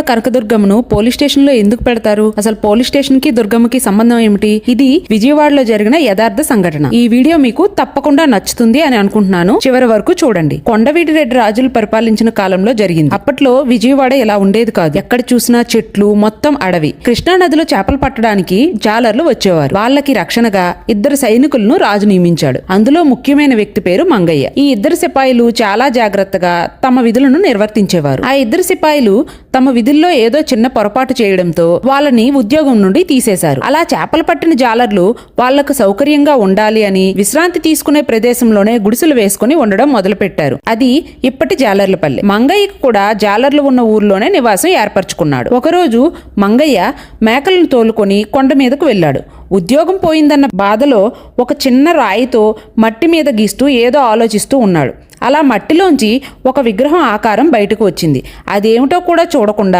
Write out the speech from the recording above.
కనకదుర్గమ్మను police స్టేషన్లో ఎందుకు పెడతారు? అసలు పోలీస్ స్టేషన్కి దుర్గమ్మకి సంబంధం ఏమిటి? ఇది విజయవాడలో జరిగిన యథార్థ సంఘటన. ఈ వీడియో మీకు తప్పకుండా నచ్చుతుంది అని అనుకుంటున్నాను. చివరి వరకు చూడండి. కొండవీటి రెడ్డి రాజులు పరిపాలించిన కాలంలో జరిగింది. అప్పట్లో విజయవాడ ఇలా ఉండేది కాదు. ఎక్కడ చూసినా చెట్లు మొత్తం అడవి. కృష్ణా నదిలో చేపలు పట్టడానికి జాలర్లు వచ్చేవారు. వాళ్ళకి రక్షణగా ఇద్దరు సైనికులను రాజు నియమించాడు. అందులో ముఖ్యమైన వ్యక్తి పేరు మంగయ్య. ఈ ఇద్దరు సిపాయిలు చాలా జాగ్రత్తగా తమ విధులను నిర్వర్తించేవారు. ఆ ఇద్దరు సిపాయిలు తమ విధుల్లో ఏదో చిన్న పొరపాటు చేయడంతో వాళ్ళని ఉద్యోగం నుండి తీసేశారు. అలా చేపలు పట్టిన జాలర్లు వాళ్ళకు సౌకర్యంగా ఉండాలి అని విశ్రాంతి తీసుకునే ప్రదేశంలోనే గుడిసెలు వేసుకుని ఉండడం మొదలుపెట్టారు. అది ఇప్పటి జాలర్లపల్లి మంగయ్యకు కూడా జాలర్లు ఉన్న ఊర్లోనే నివాసం ఏర్పరచుకున్నాడు. ఒకరోజు మంగయ్య మేకలను తోలుకొని కొండ మీదకు వెళ్ళాడు. ఉద్యోగం పోయిందన్న బాధలో ఒక చిన్న రాయితో మట్టి మీద గీస్తూ ఏదో ఆలోచిస్తూ ఉన్నాడు. అలా మట్టిలోంచి ఒక విగ్రహం ఆకారం బయటకు వచ్చింది. అదేమిటో కూడా చూడకుండా